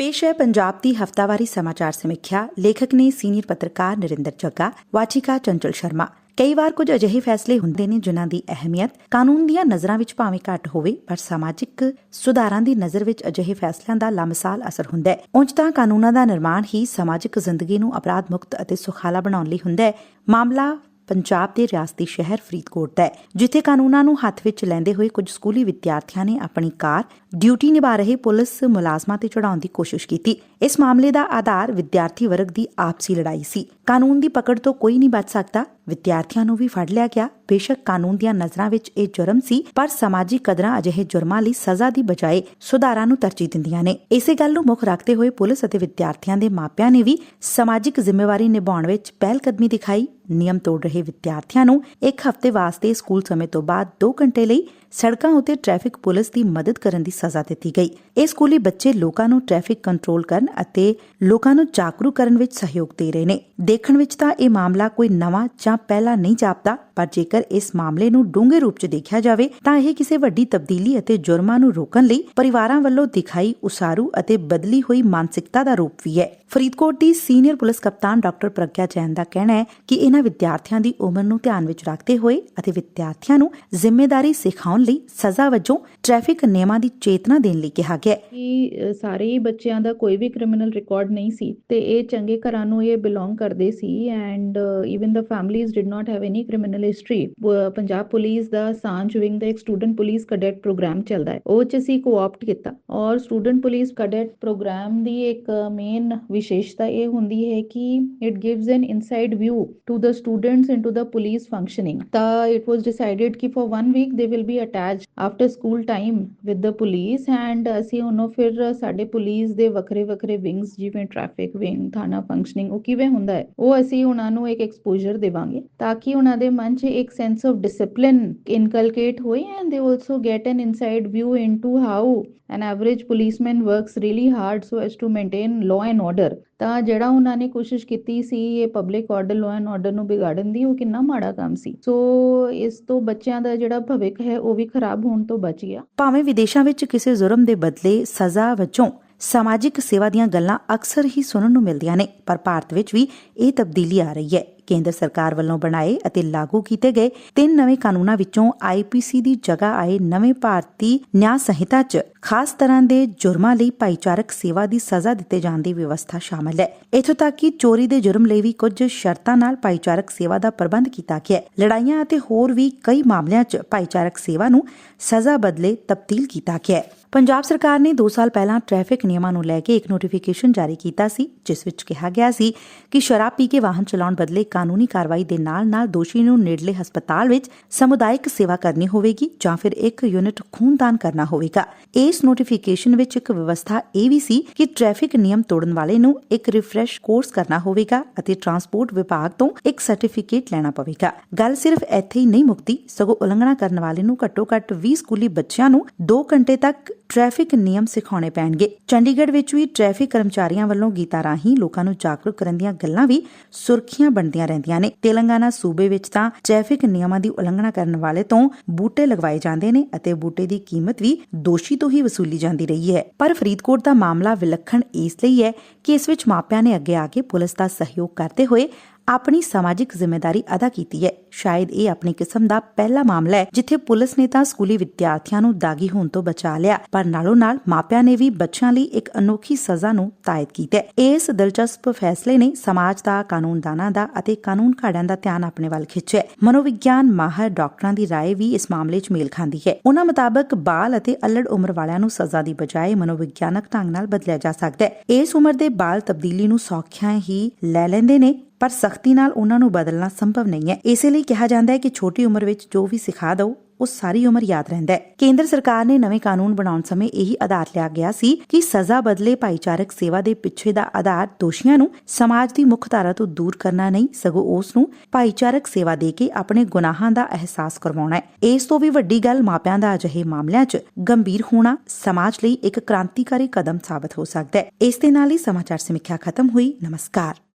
ਪੇਸ਼ ਹੈ ਪੰਜਾਬ ਦੀ ਹਫਤਾਵਾਰੀ ਸਮਾਚਾਰ ਸਮੀਖਿਆ। ਲੇਖਕ ਨੇ ਸੀਨੀਅਰ ਪੱਤਰਕਾਰ ਨਰਿੰਦਰ ਜੱਗਾ ਵਾਚਿਕਾ ਚੰਚਲ ਸ਼ਰਮਾ। ਕਈ ਵਾਰ ਕੁਝ ਅਜਿਹੇ ਫੈਸਲੇ ਹੁੰਦੇ ਨੇ ਜਿਨ੍ਹਾਂ ਦੀ ਅਹਿਮੀਅਤ ਕਾਨੂੰਨ ਦੀਆਂ ਨਜ਼ਰਾਂ ਵਿੱਚ ਭਾਵੇਂ ਘੱਟ ਹੋਵੇ, ਪਰ ਸਮਾਜਿਕ ਸੁਧਾਰਾਂ ਦੀ ਨਜ਼ਰ ਵਿੱਚ ਅਜਿਹੇ ਫੈਸਲਿਆਂ ਦਾ ਲਾਮਿਸਾਲ ਅਸਰ ਹੁੰਦਾ ਹੈ। ਉਂਝ ਤਾਂ ਕਾਨੂੰਨਾਂ ਦਾ ਨਿਰਮਾਣ ਹੀ ਸਮਾਜਿਕ ਜ਼ਿੰਦਗੀ ਨੂੰ ਅਪਰਾਧ ਮੁਕਤ ਅਤੇ ਸੁਖਾਲਾ ਬਣਾਉਣ ਲਈ ਹੁੰਦਾ ਹੈ। ਮਾਮਲਾ ਪੰਜਾਬ ਦੇ ਰਿਆਸਤੀ ਸ਼ਹਿਰ ਫਰੀਦਕੋਟ ਦਾ ਹੈ, ਜਿੱਥੇ ਕਾਨੂੰਨਾਂ ਨੂੰ ਹੱਥ ਵਿੱਚ ਲੈਂਦੇ ਹੋਏ ਕੁਝ ਸਕੂਲੀ ਵਿਦਿਆਰਥੀਆਂ ਨੇ ਆਪਣੀ ਕਾਰ ਡਿਊਟੀ ਨਿਭਾ ਰਹੇ ਪੁਲਿਸ ਮੁਲਾਜ਼ਮਾਂ ਤੇ ਚੜਾਉਣ ਦੀ ਕੋਸ਼ਿਸ਼ ਕੀਤੀ। ਇਸ ਮਾਮਲੇ ਦਾ ਆਧਾਰ ਵਿਦਿਆਰਥੀ ਵਰਗ ਦੀ ਆਪਸੀ ਲੜਾਈ ਸੀ। ਕਾਨੂੰਨ ਦੀ ਪਕੜ ਤੋਂ ਕੋਈ ਨਹੀਂ ਬਚ ਸਕਦਾ ਵਿਦਿਆਰਥੀਆਂ ਨੂੰ ਵੀ ਫੜ ਲਿਆ ਗਿਆ। ਬੇਸ਼ੱਕ ਕਾਨੂੰਨ ਦੀਆਂ ਨਜ਼ਰਾਂ ਵਿੱਚ ਇਹ ਜੁਰਮ ਸੀ, ਪਰ ਸਮਾਜਿਕ ਕਦਰਾਂ ਅਜਿਹੇ ਜੁਰਮਾਂ ਲਈ ਸਜ਼ਾ ਦੀ ਬਜਾਏ ਸੁਧਾਰਾਂ ਨੂੰ ਤਰਜੀਹ ਦਿੰਦੀਆਂ ਨੇ। ਇਸੇ ਗੱਲ ਨੂੰ ਮੁੱਖ ਰੱਖਦੇ ਹੋਏ ਪੁਲਿਸ ਅਤੇ ਵਿਦਿਆਰਥੀਆਂ ਦੇ ਮਾਪਿਆਂ ਨੇ ਵੀ ਸਮਾਜਿਕ ਜ਼ਿੰਮੇਵਾਰੀ ਨਿਭਾਉਣ ਵਿੱਚ ਪਹਿਲ ਦਿਖਾਈ। ਨਿਯਮ ਤੋੜ ਰਹੇ ਵਿਦਿਆਰਥੀਆਂ ਨੂੰ ਇੱਕ ਹਫ਼ਤੇ ਵਾਸਤੇ ਸਕੂਲ ਸਮੇਂ ਤੋਂ ਬਾਅਦ 2 ਘੰਟੇ ਲਈ ਸੜਕਾਂ ਉਤੇ ਟ੍ਰੈਫਿਕ ਪੁਲਿਸ ਦੀ ਮਦਦ ਕਰਨ ਦੀ ਸਜ਼ਾ ਦਿੱਤੀ ਗਈ। ਇਹ ਸਕੂਲੀ ਬੱਚੇ ਲੋਕਾਂ ਨੂੰ ਟ੍ਰੈਫਿਕ ਕੰਟਰੋਲ ਕਰਨ ਅਤੇ ਲੋਕਾਂ ਨੂੰ ਜਾਗਰੂਕ ਕਰਨ ਵਿੱਚ ਸਹਿਯੋਗ ਦੇ ਰਹੇ ਨੇ। ਦੇਖਣ ਵਿੱਚ ਤਾਂ ਇਹ ਮਾਮਲਾ ਕੋਈ ਨਵਾਂ ਜਾਂ ਪਹਿਲਾਂ ਨਹੀਂ ਜਾਪਦਾ, ਪਰ ਜੇਕਰ ਇਸ ਮਾਮਲੇ ਨੂੰ ਡੂੰਘੇ ਰੂਪ 'ਚ ਦੇਖਿਆ ਜਾਵੇ, ਤਾਂ ਇਹ ਕਿਸੇ ਵੱਡੀ ਤਬਦੀਲੀ ਅਤੇ ਜੁਰਮਾਂ ਨੂੰ ਰੋਕਣ ਲਈ ਪਰਿਵਾਰਾਂ ਵੱਲੋਂ ਦਿਖਾਈ ਉਸਾਰੂ ਅਤੇ ਬਦਲੀ ਹੋਈ ਮਾਨਸਿਕਤਾ ਦਾ ਰੂਪ ਵੀ ਹੈ। ਫਰੀਦਕੋਟ ਦੀ ਸੀਨੀਅਰ ਪੁਲਿਸ ਕਪਤਾਨ ਡਾਕਟਰ ਪ੍ਰਗਿਆ ਜੈਨ ਦਾ ਕਹਿਣਾ ਹੈ ਕਿ ਇਹਨਾਂ ਵਿਦਿਆਰਥੀਆਂ ਦੀ ਉਮਰ ਨੂੰ ਧਿਆਨ ਵਿੱਚ ਰੱਖਦੇ ਹੋਏ ਅਤੇ ਵਿਦਿਆਰਥੀਆਂ ਨੂੰ ਜ਼ਿੰਮੇਵਾਰੀ ਸਿਖਾਉਣ ਲਈ ਸਜ਼ਾ ਵਜੋਂ ਟ੍ਰੈਫਿਕ ਨਿਯਮਾਂ ਦੀ ਚੇਤਨਾ ਦੇਣ ਲਈ ਕਿਹਾ ਗਿਆ ਕਿ ਸਾਰੇ ਬੱਚਿਆਂ ਦਾ ਕੋਈ ਵੀ ਕ੍ਰਿਮੀਨਲ ਰਿਕਾਰਡ ਨਹੀਂ ਸੀ ਤੇ ਇਹ ਚੰਗੇ ਘਰਾਂ ਨੂੰ ਇਹ ਬਿਲੋਂਗ ਕਰਦੇ ਸੀ and even the families did not have any criminal history Punjab police ਦਾ ਸਾਂਝ ਵਿੰਗ ਦਾ ਇੱਕ ਸਟੂਡੈਂਟ ਪੁਲਿਸ ਕੈਡੇਟ ਪ੍ਰੋਗਰਾਮ ਚੱਲਦਾ ਹੈ ਉਹ ਚ ਅਸੀਂ ਕੋਆਪਟ ਕੀਤਾ ਔਰ ਸਟੂਡੈਂਟ ਪੁਲਿਸ ਕੈਡੇਟ ਪ੍ਰੋਗਰਾਮ ਦੀ ਇੱਕ ਮੇਨ ਵਿਸ਼ੇਸ਼ਤਾ ਇਹ ਹੁੰਦੀ ਹੈ ਕਿ it gives an inside view to the students into the police functioning ਤਾਂ ਇਟ ਵਾਸ ਡਿਸਾਈਡਡ ਕਿ for one week they will be attached after school time with the police and ਅਸੀਂ ਉਹਨੂੰ ਫਿਰ ਸਾਡੇ ਪੁਲਿਸ ਦੇ ਵੱਖਰੇ ਵੱਖਰੇ ਵਿੰਗਸ ਜਿਵੇਂ ਟ੍ਰੈਫਿਕ ਵਿੰਗ ਥਾਣਾ ਫੰਕਸ਼ਨਿੰਗ ਉਹ ਕਿਵੇਂ ਹੁੰਦਾ ਹੈ ਉਹ ਅਸੀਂ ਉਹਨਾਂ ਨੂੰ ਇੱਕ ਐਕਸਪੋਜ਼ਰ ਦੇਵਾਂਗੇ ਤਾਂ ਕਿ ਉਹਨਾਂ ਦੇ ਮਨ 'ਚ ਇੱਕ ਸੈਂਸ ਆਫ ਡਿਸਪਲਿਨ ਇਨਕਲਕੇਟ ਹੋਏ and they also get an inside view into how an average policeman works really hard so as to maintain law and order. ਤਾਂ ਜਿਹੜਾ ਉਹਨਾਂ ਨੇ ਕੋਸ਼ਿਸ਼ ਕੀਤੀ ਸੀ ਇਹ public order law and order ਨੂੰ ਵਿਗਾੜਨ ਦੀ, ਉਹ ਕਿੰਨਾ ਮਾੜਾ ਕੰਮ ਸੀ। ਸੋ ਇਸ ਤੋਂ ਬੱਚਿਆਂ ਦਾ ਜਿਹੜਾ ਭਵਿੱਖ ਹੈ, ਉਹ ਵੀ ਖਰਾਬ ਹੋਣ ਤੋਂ ਬਚ ਗਿਆ। ਭਾਵੇਂ ਵਿਦੇਸ਼ਾਂ ਵਿੱਚ ਕਿਸੇ ਜ਼ੁਰਮ ਦੇ ਬਦਲੇ ਸਜ਼ਾ ਵਜੋਂ ਸਮਾਜਿਕ ਸੇਵਾ ਦੀਆਂ ਗੱਲਾਂ ਅਕਸਰ ਹੀ ਸੁਣਨ ਨੂੰ ਮਿਲਦੀਆਂ ਨੇ, ਪਰ ਭਾਰਤ ਵਿੱਚ ਵੀ ਇਹ ਤਬਦੀਲੀ ਆ ਰਹੀ ਹੈ। ਕੇਂਦਰ ਸਰਕਾਰ ਵੱਲੋਂ ਬਣਾਏ ਅਤੇ ਲਾਗੂ ਕੀਤੇ ਗਏ ਤਿੰਨ ਨਵੇਂ ਕਾਨੂੰਨਾਂ ਵਿੱਚੋਂ ਆਈਪੀਸੀ ਦੀ ਜਗ੍ਹਾ ਆਏ ਨਵੇਂ ਭਾਰਤੀ ਨਿਆਂ ਸੰਹਿਤਾ 'ਚ ਖਾਸ ਤਰ੍ਹਾਂ ਦੇ ਜੁਰਮਾਂ ਲਈ ਭਾਈਚਾਰਕ ਸੇਵਾ ਦੀ ਸਜ਼ਾ ਦਿੱਤੇ ਜਾਣ ਦੀ ਵਿਵਸਥਾ ਸ਼ਾਮਲ ਹੈ। ਇਥੋਂ ਤੱਕ ਕਿ ਚੋਰੀ ਦੇ ਜੁਰਮ ਲਈ ਵੀ ਕੁਝ ਸ਼ਰਤਾਂ ਨਾਲ ਭਾਈਚਾਰਕ ਸੇਵਾ ਦਾ ਪ੍ਰਬੰਧ ਕੀਤਾ ਗਿਆ ਹੈ। ਲੜਾਈਆਂ ਅਤੇ ਹੋਰ ਵੀ ਕਈ ਮਾਮਲਿਆਂ 'ਚ ਭਾਈਚਾਰਕ ਸੇਵਾ ਨੂੰ ਸਜ਼ਾ ਬਦਲੇ ਤਬਦੀਲ ਕੀਤਾ ਗਿਆ ਹੈ। ਪੰਜਾਬ ਸਰਕਾਰ ਨੇ 2 ਸਾਲ ਪਹਿਲਾਂ ਟ੍ਰੈਫਿਕ ਨਿਯਮਾਂ ਨੂੰ ਲੈ ਕੇ ਇੱਕ ਨੋਟੀਫਿਕੇਸ਼ਨ ਜਾਰੀ ਕੀਤਾ ਸੀ, ਜਿਸ ਵਿੱਚ ਕਿਹਾ ਗਿਆ ਸੀ ਕਿ ਸ਼ਰਾਬ ਪੀ ਕੇ ਵਾਹਨ ਚਲਾਉਣ ਬਦਲੇ ਕਾਨੂੰਨੀ ਕਾਰਵਾਈ ਦੇ ਨਾਲ-ਨਾਲ ਦੋਸ਼ੀ ਨੂੰ ਨੇੜਲੇ ਹਸਪਤਾਲ ਵਿੱਚ ਸਮੁਦਾਇਕ ਸੇਵਾ ਕਰਨੀ ਹੋਵੇਗੀ ਜਾਂ ਫਿਰ ਇੱਕ ਯੂਨਿਟ ਖੂਨਦਾਨ ਕਰਨਾ ਹੋਵੇਗਾ। ਇਸ ਨੋਟੀਫਿਕੇਸ਼ਨ ਵਿੱਚ ਇੱਕ ਵਿਵਸਥਾ ਇਹ ਵੀ ਸੀ ਕਿ ਟ੍ਰੈਫਿਕ ਨਿਯਮ ਤੋੜਨ ਵਾਲੇ ਨੂੰ ਇੱਕ ਰਿਫਰੈਸ਼ ਕੋਰਸ ਕਰਨਾ ਹੋਵੇਗਾ ਅਤੇ ਟਰਾਂਸਪੋਰਟ ਵਿਭਾਗ ਤੋਂ ਇੱਕ ਸਰਟੀਫਿਕੇਟ ਲੈਣਾ ਪਵੇਗਾ। ਗੱਲ ਸਿਰਫ ਇੱਥੇ ਹੀ ਨਹੀਂ ਮੁਕਤੀ, ਸਗੋਂ ਉਲੰਘਣਾ ਕਰਨ ਵਾਲੇ ਨੂੰ ਘੱਟੋ-ਘੱਟ 20 ਸਕੂਲੀ ਬੱਚਿਆਂ ਨੂੰ 2 ਘੰਟੇ ਤੱਕ ਟ੍ਰੈਫਿਕ ਨਿਯਮ ਸਿਖਾਉਣੇ ਪੈਣਗੇ। ਚੰਡੀਗੜ੍ਹ ਵਿੱਚ ਵੀ ਟ੍ਰੈਫਿਕ ਕਰਮਚਾਰੀਆਂ ਵੱਲੋਂ ਗੀਤਾਂ ਰਾਹੀਂ ਲੋਕਾਂ ਨੂੰ ਜਾਗਰੂਕ ਕਰਨ ਦੀਆਂ ਗੱਲਾਂ ਵੀ ਸੁਰਖੀਆਂ ਬਣਦੀਆਂ ਰਹਿੰਦੀਆਂ ਨੇ। ਤੇਲੰਗਾਨਾ ਸੂਬੇ ਵਿੱਚ ਤਾਂ ਟ੍ਰੈਫਿਕ ਨਿਯਮਾਂ ਦੀ ਉਲੰਘਣਾ ਕਰਨ ਵਾਲੇ ਤੋਂ ਬੂਟੇ ਲਗਵਾਏ ਜਾਂਦੇ ਨੇ ਅਤੇ ਬੂਟੇ ਦੀ ਕੀਮਤ ਵੀ ਦੋਸ਼ੀ ਤੋਂ ਹੀ ਵਸੂਲੀ ਜਾਂਦੀ ਰਹੀ ਹੈ। ਪਰ ਫਰੀਦਕੋਟ ਦਾ ਮਾਮਲਾ ਵਿਲੱਖਣ ਇਸ ਲਈ ਹੈ ਕਿ ਇਸ ਵਿੱਚ ਮਾਪਿਆਂ ਨੇ ਅੱਗੇ ਆ ਕੇ ਪੁਲਿਸ ਦਾ ਸਹਿਯੋਗ ਕਰਦੇ ਹੋਏ ਆਪਣੀ ਸਮਾਜਿਕ ਜ਼ਿੰਮੇਵਾਰੀ ਅਦਾ ਕੀਤੀ ਹੈ ਸ਼ਾਇਦ ਇਹ ਆਪਣੀ ਕਿਸਮ ਦਾ ਪਹਿਲਾ ਮਾਮਲਾ ਹੈ ਜਿੱਥੇ ਪੁਲਿਸ ਨੇ ਤਾਂ ਸਕੂਲੀ ਵਿਦਿਆਰਥੀਆਂ ਨੂੰ ਦਾਗੀ ਹੋਣ ਤੋਂ ਬਚਾ ਲਿਆ ਪਰ ਨਾਲੋਂ ਨਾਲ ਮਾਪਿਆਂ ਨੇ ਵੀ ਬੱਚਿਆਂ ਲਈ ਇੱਕ ਅਨੋਖੀ ਸਜ਼ਾ ਨੂੰ ਤਾਇਦ ਕੀਤਾ ਹੈ ਇਸ ਦਿਲਚਸਪ ਫੈਸਲੇ ਨੇ ਸਮਾਜ ਦਾ ਕਾਨੂੰਨਦਾਨਾਂ ਦਾ ਅਤੇ ਕਾਨੂੰਨ ਘਾੜਿਆਂ ਦਾ ਧਿਆਨ ਆਪਣੇ ਵੱਲ ਖਿੱਚਿਆ ਹੈ। ਮਨੋਵਿਗਿਆਨ ਮਾਹਰ ਡਾਕਟਰਾਂ ਦੀ رائے ਵੀ ਇਸ ਮਾਮਲੇ 'ਚ ਮੇਲ ਖਾਂਦੀ ਹੈ ਉਹਨਾਂ ਮੁਤਾਬਕ ਬਾਲ ਅਤੇ ਅਲੜ ਉਮਰ ਵਾਲਿਆਂ ਨੂੰ ਸਜ਼ਾ ਦੀ ਬਜਾਏ ਮਨੋਵਿਗਿਆਨਕ ਢੰਗ ਨਾਲ ਬਦਲਿਆ ਜਾ ਸਕਦਾ ਹੈ ਇਸ ਉਮਰ ਦੇ ਬਾਲ ਤਬਦੀਲੀ ਨੂੰ ਸੌਖਿਆਂ ਹੀ ਲੈ ਲੈਂਦੇ ਨੇ ਪਰ ਸਖਤੀ ਨਾਲ ਉਹਨਾਂ ਨੂੰ ਬਦਲਣਾ ਸੰਭਵ ਨਹੀਂ ਹੈ। ਇਸੇ ਲਈ ਕਿਹਾ ਜਾਂਦਾ ਹੈ ਕਿ ਛੋਟੀ ਉਮਰ ਵਿੱਚ ਜੋ ਵੀ ਸਿਖਾ ਦਿਓ ਉਹ ਸਾਰੀ ਉਮਰ ਯਾਦ ਰਹਿੰਦਾ ਹੈ। ਕੇਂਦਰ ਸਰਕਾਰ ਨੇ ਨਵੇਂ ਕਾਨੂੰਨ ਬਣਾਉਣ ਸਮੇਂ ਇਹੀ ਆਧਾਰ ਲਿਆ ਗਿਆ ਸੀ ਕਿ ਸਜ਼ਾ ਬਦਲੇ ਭਾਈਚਾਰਕ ਸੇਵਾ ਦੇ ਪਿੱਛੇ ਦਾ ਆਧਾਰ ਦੋਸ਼ੀਆਂ ਨੂੰ ਸਮਾਜ ਦੀ ਮੁੱਖ ਧਾਰਾ ਤੋਂ ਦੂਰ ਕਰਨਾ ਨਹੀਂ, ਸਗੋਂ ਉਸ ਨੂੰ ਭਾਈਚਾਰਕ ਸੇਵਾ ਦੇ ਕੇ ਆਪਣੇ ਗੁਨਾਹਾਂ ਦਾ ਅਹਿਸਾਸ ਕਰਵਾਉਣਾ ਹੈ। ਇਸ ਤੋਂ ਵੀ ਵੱਡੀ ਗੱਲ ਮਾਪਿਆਂ ਦਾ ਅਜਿਹੇ ਮਾਮਲਿਆਂ 'ਚ ਗੰਭੀਰ ਹੋਣਾ ਸਮਾਜ ਲਈ ਇੱਕ ਕ੍ਰਾਂਤੀਕਾਰੀ ਕਦਮ ਸਾਬਤ ਹੋ ਸਕਦਾ ਹੈ। ਇਸ ਦੇ ਨਾਲ ਹੀ ਸਮਾਚਾਰ ਸਮੀਖਿਆ ਖਤਮ ਹੋਈ। ਨਮਸਕਾਰ।